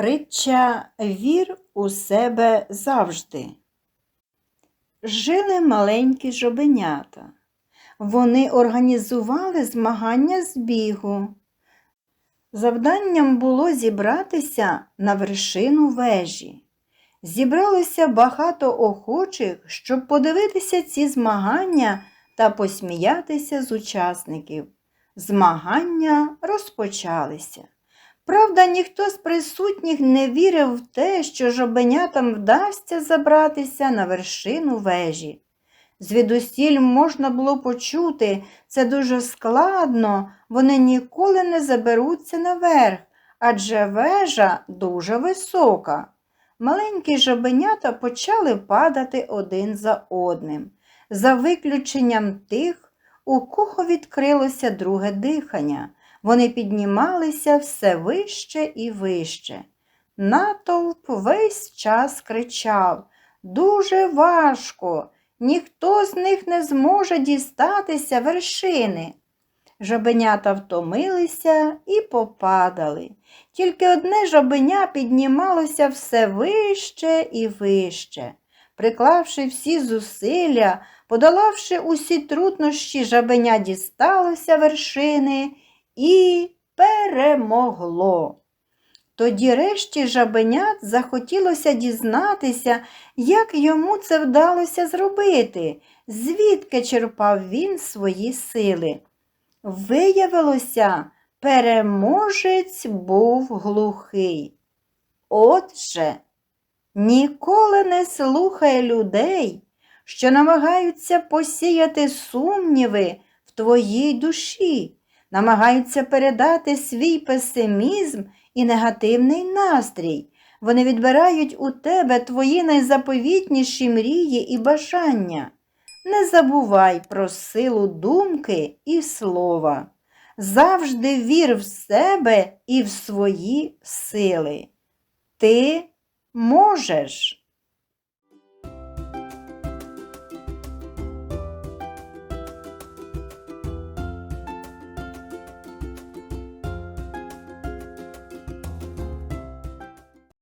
Притча вір у себе завжди. Жили маленькі жобенята. Вони організували змагання з бігу. Завданням було зібратися на вершину вежі. Зібралося багато охочих, щоб подивитися ці змагання та посміятися з учасників. Змагання розпочалися. Правда, ніхто з присутніх не вірив в те, що жобенятам вдасться забратися на вершину вежі. Звідусіль можна було почути, це дуже складно, вони ніколи не заберуться наверх, адже вежа дуже висока. Маленькі жабенята почали падати один за одним, за виключенням тих, у кого відкрилося друге дихання. Вони піднімалися все вище і вище. Натовп весь час кричав Дуже важко, ніхто з них не зможе дістатися вершини. Жабенята втомилися і попадали. Тільки одне жабеня піднімалося все вище і вище. Приклавши всі зусилля, подолавши усі труднощі, жабеня дісталося вершини і перемогло. Тоді решті жабенят захотілося дізнатися, як йому це вдалося зробити, звідки черпав він свої сили. Виявилося, переможець був глухий. Отже, ніколи не слухай людей, що намагаються посіяти сумніви в твоїй душі, намагаються передати свій песимізм і негативний настрій. Вони відбирають у тебе твої найзаповітніші мрії і бажання. Не забувай про силу думки і слова. Завжди вір в себе і в свої сили. Ти можеш.